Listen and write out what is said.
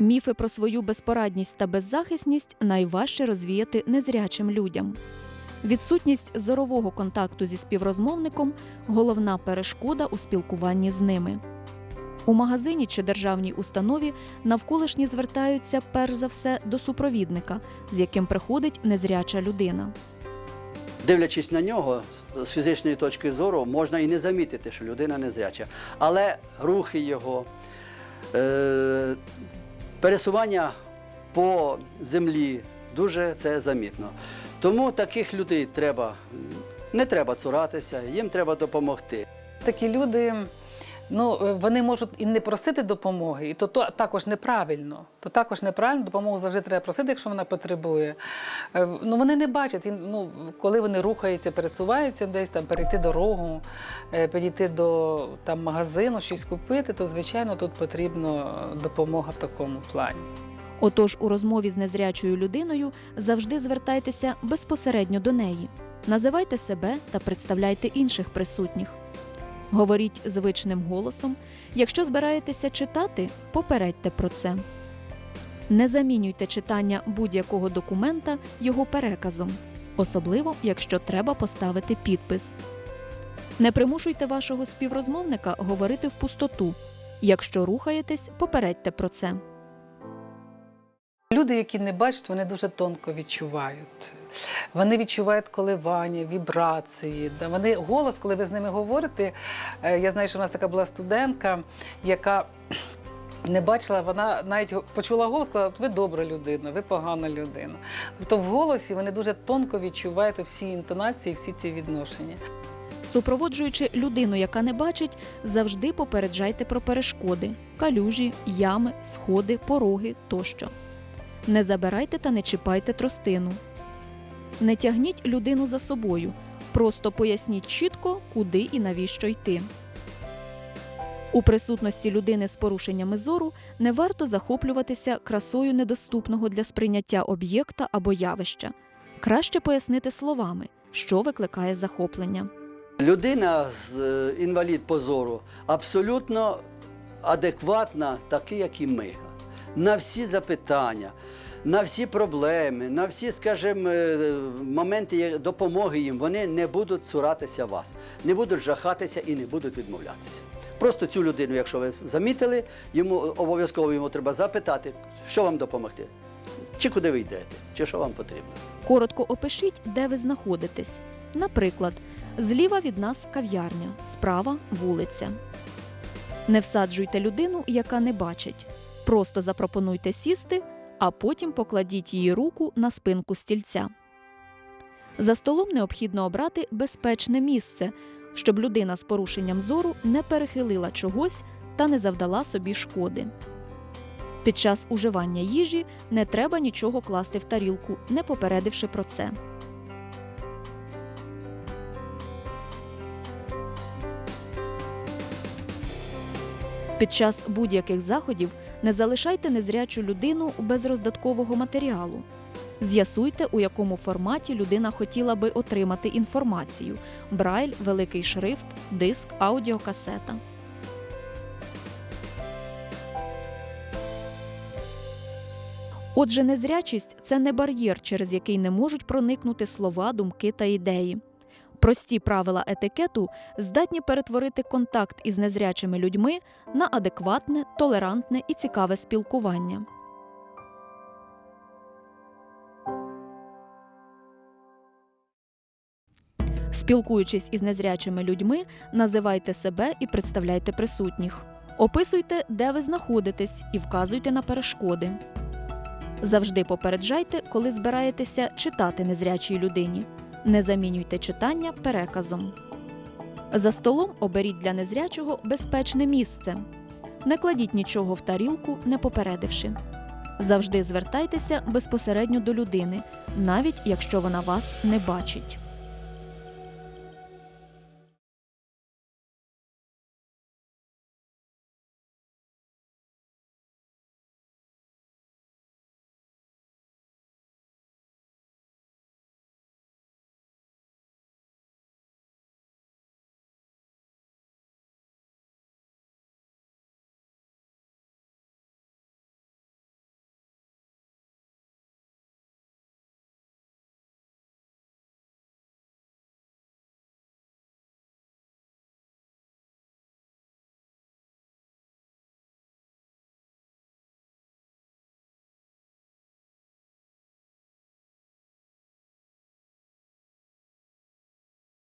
Міфи про свою безпорадність та беззахисність найважче розвіяти незрячим людям. Відсутність зорового контакту зі співрозмовником головна перешкода у спілкуванні з ними. У магазині чи державній установі навколишні звертаються перш за все до супровідника, з яким приходить незряча людина. Дивлячись на нього з фізичної точки зору, можна і не замітити, що людина незряча. Але рухи його, е, пересування по землі дуже це замітно. Тому таких людей треба, не треба цуратися, їм треба допомогти. Такі люди, ну е, вони можуть і не просити допомоги, і то, то також неправильно. То також неправильно, допомогу завжди треба просити, якщо вона потребує. Е, Ну вони не бачать, і, ну, коли вони рухаються, пересуваються десь там, перейти дорогу, е, підійти до там, магазину, щось купити, то звичайно тут потрібна допомога в такому плані. Отож, у розмові з незрячою людиною завжди звертайтеся безпосередньо до неї. Називайте себе та представляйте інших присутніх. Говоріть звичним голосом. Якщо збираєтеся читати, попередьте про це. Не замінюйте читання будь-якого документа його переказом, особливо якщо треба поставити підпис. Не примушуйте вашого співрозмовника говорити в пустоту. Якщо рухаєтесь, попередьте про це. Люди, які не бачать, вони дуже тонко відчувають. Вони відчувають коливання, вібрації. Вони голос, коли ви з ними говорите. е, Я знаю, що у нас така була студентка, яка не бачила, вона навіть почула голос, сказала, ви добра людина, ви погана людина. Тобто в голосі вони дуже тонко відчувають всі інтонації, всі ці відношення. Супроводжуючи людину, яка не бачить, завжди попереджайте про перешкоди, калюжі, ями, сходи, пороги тощо. Не забирайте та не чіпайте тростину. Не тягніть людину за собою. Просто поясніть чітко, куди і навіщо йти. У присутності людини з порушеннями зору не варто захоплюватися красою недоступного для сприйняття об'єкта або явища. Краще пояснити словами, що викликає захоплення. Людина е, інвалід по зору абсолютно адекватна, такий, як і ми. На всі запитання, на всі проблеми, на всі, скажімо, е, моменти допомоги їм, вони не будуть цуратися вас, не будуть жахатися і не будуть відмовлятися. Просто цю людину, якщо ви замітили, йому обов'язково йому треба запитати, що вам допомогти, чи куди ви йдете, чи що вам потрібно. Коротко опишіть, де ви знаходитесь. Наприклад, зліва від нас кав'ярня, справа вулиця. Не всаджуйте людину, яка не бачить. Просто запропонуйте сісти, а потім покладіть її руку на спинку стільця. За столом необхідно обрати безпечне місце, щоб людина з порушенням зору не перехилила чогось та не завдала собі шкоди. Під час уживання їжі не треба нічого класти в тарілку, не попередивши про це. Під час будь-яких заходів не залишайте незрячу людину без роздаткового матеріалу. З'ясуйте, у якому форматі людина хотіла би отримати інформацію: брайль, великий шрифт, диск, аудіокасета. Отже, незрячість це не бар'єр, через який не можуть проникнути слова, думки та ідеї. Прості правила етикету здатні перетворити контакт із незрячими людьми на адекватне, толерантне і цікаве спілкування. Спілкуючись із незрячими людьми, називайте себе і представляйте присутніх. Описуйте, де ви знаходитесь, і вказуйте на перешкоди. Завжди попереджайте, коли збираєтеся читати незрячій людині. Не замінюйте читання переказом. За столом оберіть для незрячого безпечне місце. Не кладіть нічого в тарілку, не попередивши. Завжди звертайтеся безпосередньо до людини, навіть якщо вона вас не бачить.